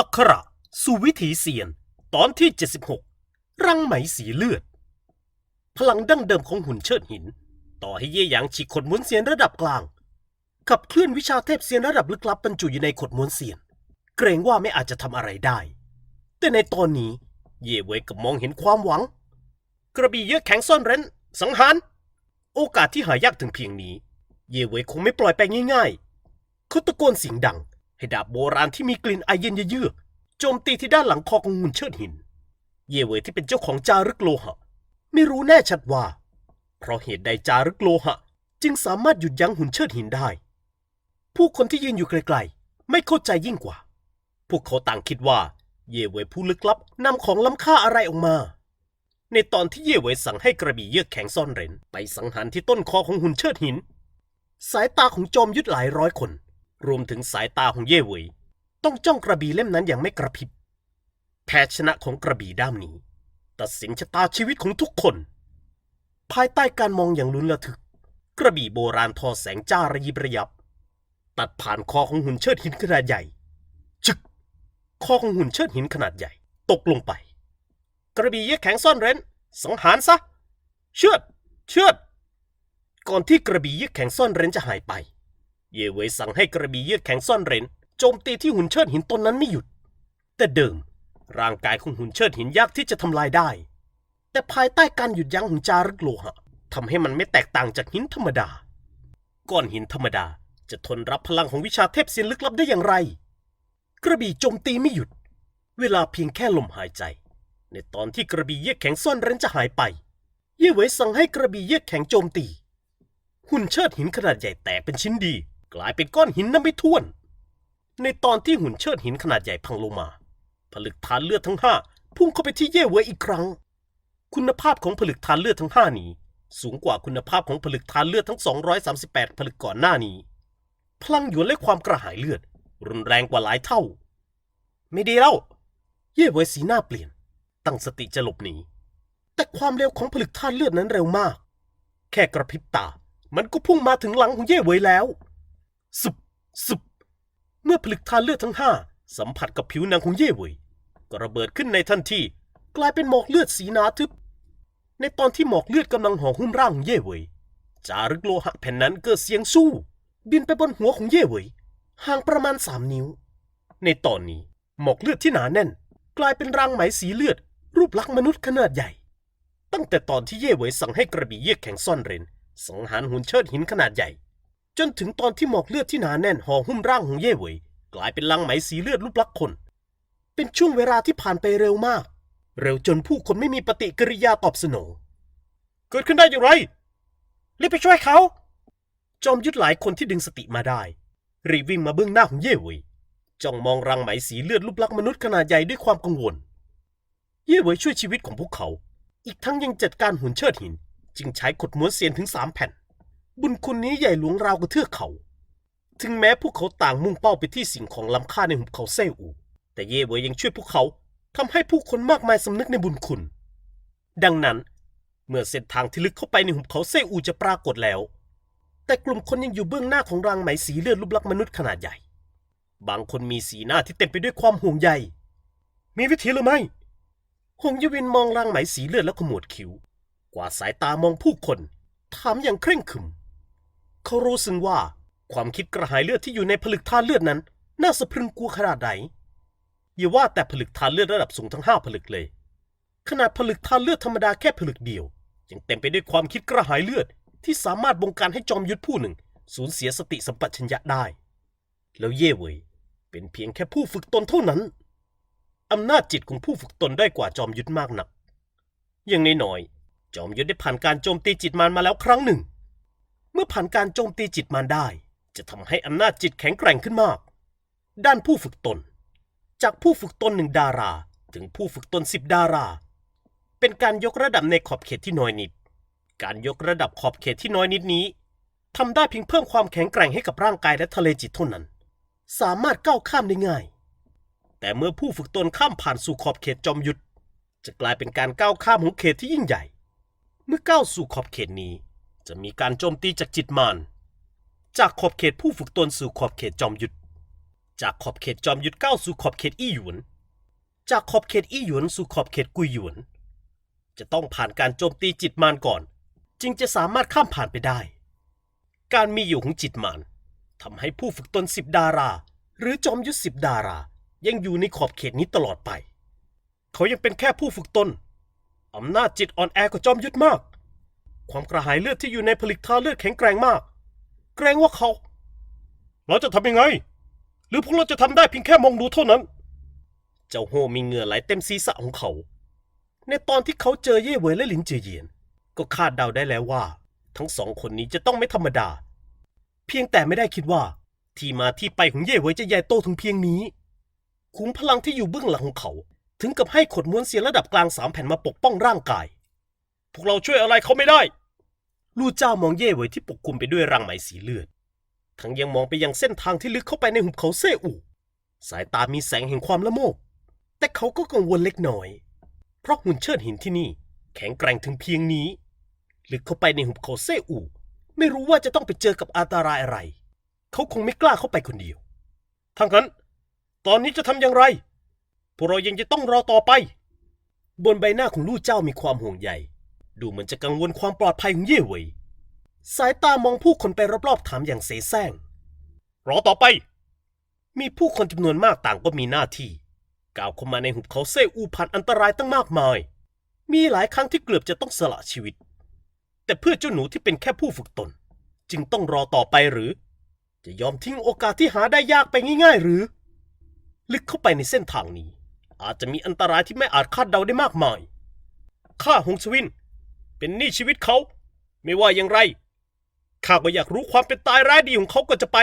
อักขระสู่วิถีเสียน ตอนที่ 76 รังไหมสีเลือด พลังดั้งเดิมของหุ่นเชิดหิน ต่อให้เย่หยางฉีกขดม้วนเสียนระดับกลาง ขับเคลื่อนวิชาเทพเสียนระดับลึกลับบรรจุอยู่ในขดม้วนเสียน เกรงว่าไม่อาจจะทำอะไรได้ แต่ในตอนนี้ เย่เวยกับมองเห็นความหวัง กระบี่เยอกแข็งซ่อนเร้น สังหาร โอกาสที่หายากถึงเพียงนี้ เย่เวยคงไม่ปล่อยไปง่าย ๆเขาตะโกนเสียงดัง ให้ดาบโบราณที่มีกลิ่นไอเย็นเยือกๆโจมตีที่ด้านหลังคอของหุ่นเชิดหิน เย่เวยที่เป็นเจ้าของจารึกโลหะ ไม่รู้แน่ชัดว่า เพราะเหตุใดจารึกโลหะ จึงสามารถหยุดยั้งหุ่นเชิดหินได้ ผู้คนที่ยืนอยู่ไกลๆ ไม่เข้าใจยิ่งกว่า พวกเขาต่างคิดว่า เย่เวยผู้ลึกลับนำของล้ำค่าอะไรออกมา ในตอนที่เย่เวยสั่งให้กระบี่เยือกแข็งซ่อนเร้นไปสังหารที่ต้นคอของหุ่นเชิดหิน สายตาของจอมยุทธหลายร้อยคน รวมถึงสายตาของเย่เวยต้องจ้องกระบี่เล่มนั้นอย่างไม่กระพริบแพ้ชนะของกระบี่ด้ามนี้ ตัดสินชะตาชีวิตของทุกคน ภายใต้การมองอย่างลุ้นระทึก กระบี่โบราณทอแสงจ้าระยิบระยับ ตัดผ่านคอของหุ่นเชิดหินขนาดใหญ่จึกคอของหุ่นเชิดหินขนาดใหญ่ ตกลงไป กระบี่เยือกแข็งซ่อนเร้น สังหารซะ เชือด เชือด ก่อนที่กระบี่เยือกแข็งซ่อนเร้นจะหายไป เย่เวยสั่งให้กระบี่เยือกแข็งซ่อนเร้นโจมตีที่หุ่นเชิดหินตนนั้นไม่หยุด แต่เดิม ร่างกายของหุ่นเชิดหินยากที่จะทำลายได้ แต่ภายใต้การหยุดยั้งของจารึกโลหะทำให้มันไม่แตกต่างจากหินธรรมดา ก้อนหินธรรมดาจะทนรับพลังของวิชาเทพเซียนลึกลับได้อย่างไร กระบี่โจมตีไม่หยุด เวลาเพียงแค่ลมหายใจ ในตอนที่กระบี่เยือกแข็งซ่อนเร้นจะหายไป เย่เวยสั่งให้กระบี่เยือกแข็งโจมตี หุ่นเชิดหินขนาดใหญ่แตกเป็นชิ้นดี กลายเป็นก้อนหินน้ำไม่ท่วน ในตอนที่หุ่นเชิดหินขนาดใหญ่พังลงมา ผลึกฐานเลือดทั้งห้าพุ่งเข้าไปที่เย่เวยอีกครั้ง คุณภาพของผลึกฐานเลือดทั้งห้านี้ สูงกว่าคุณภาพของผลึกฐานเลือดทั้ง 238 ผลึกก่อนหน้านี้ พลังหยวนและความกระหายเลือด รุนแรงกว่าหลายเท่า ไม่ดีแล้ว เย่เวยสีหน้าเปลี่ยน ตั้งสติจะหลบหนีแต่ความเร็วของผลึกธาตุเลือดนั้นเร็วมาก แค่กระพริบตา มันก็พุ่งมาถึงหลังของเย่เวยแล้ว สุบสุบเมื่อผลึกธาตุเลือดทั้งห้าสัมผัสกับผิวหนังของเย่เวยก็ระเบิดขึ้นในทันทีกลายเป็นหมอกเลือดสีหนาทึบ ในตอนที่หมอกเลือดกำลังห่อหุ้มร่างของเย่เวยจารึกโลหะแผ่นนั้นเกิดเสียงสู้ บินไปบนหัวของเย่เวยห่างประมาณสามนิ้ว ในตอนนี้หมอกเลือดที่หนาแน่น กลายเป็นรางไหมสีเลือด รูปลักษณ์มนุษย์ขนาดใหญ่ ตั้งแต่ตอนที่เย่เวยสั่งให้กระบี่เยือกแข็งซ่อนเร้นสังหารหุ่นเชิดหินขนาดใหญ่ จนถึงตอนที่หมอกเลือดที่หนาแน่นห่อหุ้มร่างของเย่เหวยกลายเป็นรังไหมสีเลือดรูปลักษณ์คน เป็นช่วงเวลาที่ผ่านไปเร็วมาก เร็วจนผู้คนไม่มีปฏิกิริยาตอบสนองเกิดขึ้นได้อย่างไรรีบไปช่วยเขา จอมยุทธหลายคนที่ดึงสติมาได้ รีบวิ่งมาเบื้องหน้าของเย่เหวยจ้องมองรังไหมสีเลือดรูปลักษณ์มนุษย์ขนาดใหญ่ด้วยความกังวล เย่เหวยช่วยชีวิตของพวกเขา อีกทั้งยังจัดการหุ่นเชิดหิน จึงใช้ขดม้วนเซียนถึงสามแผ่น บุญคุณนี้ใหญ่หลวงราวกับเทือกเขา ถึงแม้พวกเขาต่างมุ่งเป้าไปที่สิ่งของล้ำค่าในหุบเขาเซอู แต่เย่เวยยังช่วยพวกเขาทำให้ผู้คนมากมายสำนึกในบุญคุณ ดังนั้น เมื่อเส้นทางที่ลึกเข้าไปในหุบเขาเซอูจะปรากฏแล้ว แต่กลุ่มคนยังอยู่เบื้องหน้าของรังไหมสีเลือดรูปลักษณ์มนุษย์ขนาดใหญ่ บางคนมีสีหน้าที่เต็มไปด้วยความห่วงใย มีวิธีหรือไม่หงยวินมองรังไหมสีเลือดแล้วขมวดคิ้ว กว่าดสายตามองผู้คน ถามอย่างเคร่งขรึม เขารู้สึกว่า ความคิดกระหายเลือดที่อยู่ในผลึกธาตุเลือดนั้น น่าสะพรึงกลัวขนาดไหนอย่าว่าแต่ผลึกธาตุเลือดระดับสูงทั้งห้าผลึกเลย ขนาดผลึกธาตุเลือดธรรมดาแค่ผลึกเดียว ยังเต็มไปด้วยความคิดกระหายเลือดที่สามารถบงการให้จอมยุทธผู้หนึ่ง สูญเสียสติสัมปชัญญะได้ แล้วเย่เวยเป็นเพียงแค่ผู้ฝึกตนเท่านั้น อำนาจจิตของผู้ฝึกตนได้กว่าจอมยุทธมากนัก อย่างน้อยๆจอมยุทธได้ผ่านการโจมตีจิตมารมาแล้วครั้งหนึ่ง มื่อผ่านการโจมตีจิตมารได้ จะทำให้อำนาจจิตแข็งแกร่งขึ้นมาก ด้านผู้ฝึกตน จากผู้ฝึกตนหนึ่งดารา ถึงผู้ฝึกตนสิบดารา เป็นการยกระดับในขอบเขตที่น้อยนิด การยกระดับขอบเขตที่น้อยนิดนี้ทำได้เพียงเพิ่มความแข็งแกร่งให้กับร่างกายและทะเลจิตเท่านั้น สามารถก้าวข้ามได้ง่าย แต่เมื่อผู้ฝึกตนข้ามผ่านสู่ขอบเขตจอมยุทธจะกลายเป็นการก้าวข้ามของเขตที่ยิ่งใหญ่ เมื่อก้าวสู่ขอบเขตนี้ จะมีการโจมตีจากจิตมาร จากขอบเขตผู้ฝึกตนสู่ขอบเขตจอมยุทธจากขอบเขตจอมยุทธก้าวสู่ขอบเขตอี้หยวน จากขอบเขตอี้หยวนสู่ขอบเขตกุยหยวน จะต้องผ่านการโจมตีจิตมารก่อน จึงจะสามารถข้ามผ่านไปได้ การมีอยู่ของจิตมารทำให้ผู้ฝึกตนสิบดารา หรือจอมยุทธสิบดารา ยังอยู่ในขอบเขตนี้ตลอดไป เขายังเป็นแค่ผู้ฝึกตนอำนาจจิตอ่อนแอกว่าจอมยุทธมาก ความกระหายเลือดที่อยู่ในผลิตทาเลือดแข็งแกร่งมาก เกรงว่าเขา เราจะทำยังไง หรือพวกเราจะทำได้เพียงแค่มองดูเท่านั้น เจ้าโฮมีเหงื่อไหลเต็มศีรษะของเขา ในตอนที่เขาเจอเย่เวยและหลินเจียเยียน ก็คาดเดาได้แล้วว่า ทั้งสองคนนี้จะต้องไม่ธรรมดา เพียงแต่ไม่ได้คิดว่า ที่มาที่ไปของเย่เวยจะใหญ่โตถึงเพียงนี้ขุมพลังที่อยู่เบื้องหลังของเขา ถึงกับให้ขดม้วนเสียระดับกลางสามแผ่นมาปกป้องร่างกาย พวกเราช่วยอะไรเขาไม่ได้ ลู่เจ้ามองเย่เหวยที่ปกคลุมไปด้วยรังไหมสีเลือด ทั้งยังมองไปยังเส้นทางที่ลึกเข้าไปในหุบเขาเซอูสายตามีแสงแห่งความละโมบ แต่เขาก็กังวลเล็กน้อย เพราะหุ่นเชิดหินที่นี่ แข็งแกร่งถึงเพียงนี้ ลึกเข้าไปในหุบเขาเซอูไม่รู้ว่าจะต้องไปเจอกับอันตรายอะไร เขาคงไม่กล้าเข้าไปคนเดียว ทั้งนั้น ตอนนี้จะทำอย่างไร พวกเรายังจะต้องรอต่อไป บนใบหน้าของลู่เจ้ามีความห่วงใย ดูเหมือนจะกังวลความปลอดภัยของเย่เวยสายตามองผู้คนไปรอบๆถามอย่างเสแสร้ง รอต่อไป มีผู้คนจำนวนมากต่างก็มีหน้าที่ก้าวเข้ามาในหุบเขาเซ่อูผ่านอันตรายตั้งมากมาย มีหลายครั้งที่เกือบจะต้องสละชีวิต แต่เพื่อเจ้าหนูที่เป็นแค่ผู้ฝึกตน จึงต้องรอต่อไปหรือ จะยอมทิ้งโอกาสที่หาได้ยากไปง่าย ๆ หรือ ลึกเข้าไปในเส้นทางนี้ อาจจะมีอันตรายที่ไม่อาจคาดเดาได้มากมาย ข้าหงสวิน เป็นหนี้ชีวิตเขา ไม่ว่าอย่างไรข้าก็อยากรู้ความเป็นตายร้ายดีของเขาก็จะไป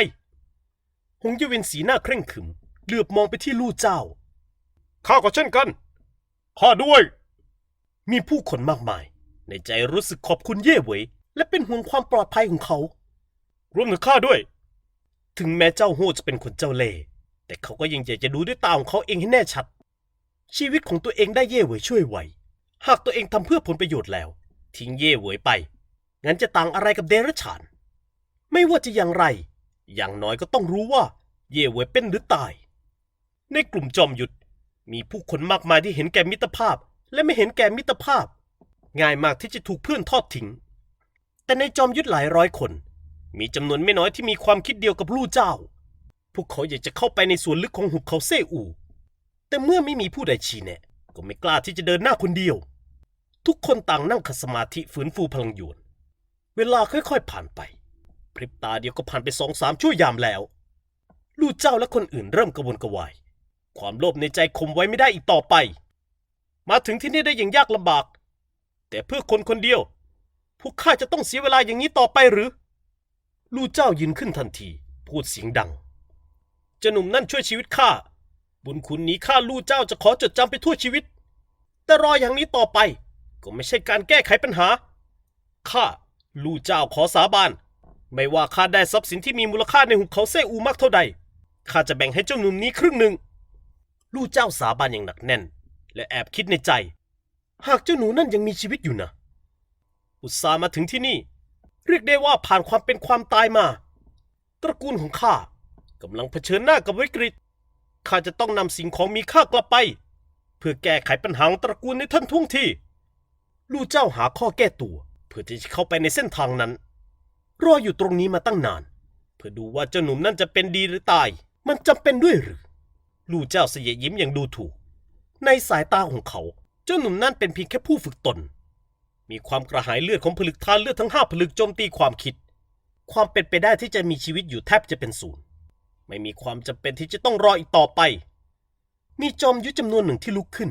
หงยวินสีหน้าเคร่งขรึมเหลือบมองไปที่ลู่เจ้าข้าก็เช่นกันข้าด้วย มีผู้คนมากมาย ในใจรู้สึกขอบคุณเย่เหวยและเป็นห่วงความปลอดภัยของเขา รวมถึงข้าด้วย ถึงแม้เจ้าโฮจะเป็นคนเจ้าเล่ห์แต่เขาก็ยังอยากจะดูด้วยตาของเขาเองให้แน่ชัด ชีวิตของตัวเองได้เย่เหวยช่วยไว้หากตัวเองทำเพื่อผลประโยชน์แล้ว ทิ้งเย่เหวยไป งั้นจะต่างอะไรกับเดรัจฉาน ไม่ว่าจะอย่างไร อย่างน้อยก็ต้องรู้ว่า เย่เหวยเป็นหรือตาย ในกลุ่มจอมยุทธมีผู้คนมากมายที่เห็นแก่มิตรภาพ และไม่เห็นแก่มิตรภาพ ง่ายมากที่จะถูกเพื่อนทอดทิ้ง แต่ในจอมยุทธหลายร้อยคน มีจำนวนไม่น้อยที่มีความคิดเดียวกับลู่เจ้า พวกเขาอยากจะเข้าไปในส่วนลึกของหุบเขาเซ่อู แต่เมื่อไม่มีผู้ใดชี้แนะ ก็ไม่กล้าที่จะเดินหน้าคนเดียว ทุกคนต่างนั่งขัดสมาธิฝืนฟูพลังหยวน เวลาค่อยๆผ่านไป พริบตาเดียวก็ผ่านไปสองสามชั่วยามแล้ว ลู่เจ้าและคนอื่นเริ่มกระวนกระวาย ความโลภในใจข่มไว้ไม่ได้อีกต่อไป มาถึงที่นี่ได้อย่างยากลำบาก แต่เพื่อคนคนเดียว พวกข้าจะต้องเสียเวลาอย่างนี้ต่อไปหรือ ลู่เจ้ายืนขึ้นทันที พูดเสียงดังเจ้าหนุ่มนั่นช่วยชีวิตข้า บุญคุณนี้ข้าลู่เจ้าจะขอจดจำไปทั่วชีวิต แต่รออย่างนี้ต่อไป ก็ไม่ใช่การแก้ไขปัญหา ข้าลู่เจ้าขอสาบาน ไม่ว่าข้าได้ทรัพย์สินที่มีมูลค่าในหุบเขาเซ่อูมากเท่าใด ข้าจะแบ่งให้เจ้าหนุ่มนี้ครึ่งหนึ่ง ลู่เจ้าสาบานอย่างหนักแน่น และแอบคิดในใจ หากเจ้าหนูนั่นยังมีชีวิตอยู่นะ อุตส่าห์มาถึงที่นี่ เรียกได้ว่าผ่านความเป็นความตายมา ตระกูลของข้ากำลังเผชิญหน้ากับวิกฤต ข้าจะต้องนำสิ่งของมีค่ากลับไป เพื่อแก้ไขปัญหาของตระกูลในท่านท่วงที ลู่เจ้าหาข้อแก้ตัว เพื่อที่จะเข้าไปในเส้นทางนั้น รออยู่ตรงนี้มาตั้งนาน เพื่อดูว่าเจ้าหนุ่มนั่นจะเป็นดีหรือตาย มันจำเป็นด้วยหรือ ลู่เจ้าเสยยิ้มอย่างดูถูก ในสายตาของเขา เจ้าหนุ่มนั่นเป็นเพียงแค่ผู้ฝึกตน มีความกระหายเลือดของผลึกทานเลือดทั้งห้าผลึกโจมตีความคิด ความเป็นไปได้ที่จะมีชีวิตอยู่แทบจะเป็นศูนย์ ไม่มีความจำเป็นที่จะต้องรออีกต่อไป มีจอมยุทธจำนวนหนึ่งที่ลุกขึ้น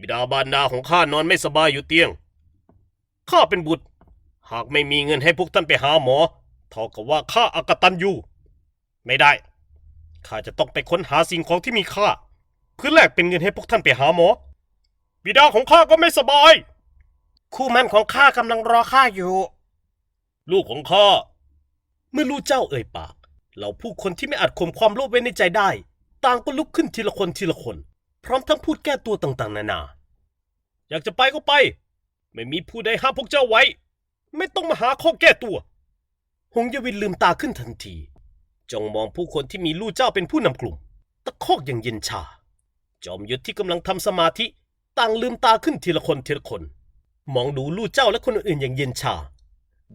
บิดาบารดาของข้านอนไม่สบายอยู่เตียง ข้าเป็นบุตร หากไม่มีเงินให้พวกท่านไปหาหมอ เท่ากับว่าข้าอากตันอยู่ ไม่ได้ ข้าจะต้องไปค้นหาสิ่งของที่มีค่า เพื่อแลกเป็นเงินให้พวกท่านไปหาหมอ บิดาของข้าก็ไม่สบาย คู่มั่นของข้ากำลังรอข้าอยู่ ลูกของข้า เมื่อลูกเจ้าเอ่ยปาก เหล่าผู้คนที่ไม่อาจข่มความโลภไว้ในใจได้ ต่างก็ลุกขึ้นทีละคนทีละคน พร้อมทั้งพูดแก้ตัวต่างๆ นานา อยากจะไปก็ไป ไม่มีผู้ใดห้ามพวกเจ้าไว้ ไม่ต้องมาหาข้อแก้ตัว หงยวินลืมตาขึ้นทันทีจ้องมองผู้คนที่มีลู่เจ้าเป็นผู้นำกลุ่ม ตะคอกอย่างเย็นชา จอมยุทธที่กำลังทำสมาธิต่างลืมตาขึ้นทีละคนทีละคน มองดูลู่เจ้าและคนอื่นอย่างเย็นชา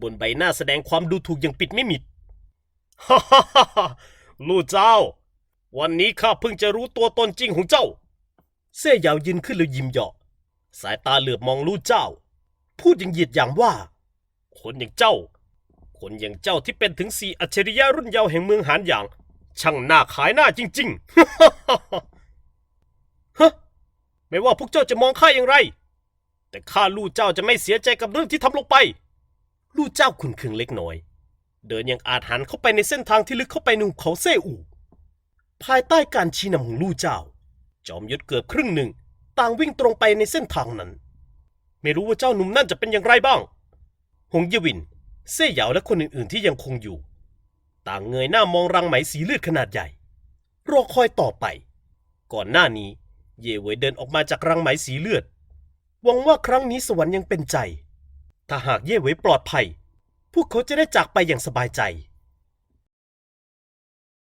บนใบหน้าแสดงความดูถูกอย่างปิดไม่มิดฮ่าฮ่าฮ่าลู่เจ้า วันนี้ข้าเพิ่งจะรู้ตัวตนจริงของเจ้า เซ่ยาวยืนขึ้นแล้วยิ้มเหยาะสายตาเหลือบมองลู่เจ้า พูดอย่างเหยียดหยามว่า คนอย่างเจ้า คนอย่างเจ้าที่เป็นถึงสี่อัจฉริยะรุ่นเยาว์แห่งเมืองหานหยาง ช่างน่าขายหน้าจริงๆฮะไม่ว่าพวกเจ้าจะมองข้าอย่างไร แต่ข้าลู่เจ้าจะไม่เสียใจกับเรื่องที่ทำลงไป ลู่เจ้าขุนเคืองเล็กน้อย เดินอย่างอาจหันเข้าไปในเส้นทางที่ลึกเข้าไปในหุบเขาเซ่อู่ภายใต้การชี้นำของลู่เจ้า จอมยุทธเกือบครึ่งหนึ่ง ต่างวิ่งตรงไปในเส้นทางนั้น ไม่รู้ว่าเจ้าหนุ่มนั่นจะเป็นอย่างไรบ้าง หงเยวินเซ่เหยาและคนอื่นๆที่ยังคงอยู่ ต่างเงยหน้ามองรังไหมสีเลือดขนาดใหญ่ รอคอยต่อไป ก่อนหน้านี้ เย่เวยเดินออกมาจากรังไหมสีเลือดหวังว่าครั้งนี้สวรรค์ยังเป็นใจ ถ้าหากเย่เวยปลอดภัย พวกเขาจะได้จากไปอย่างสบายใจ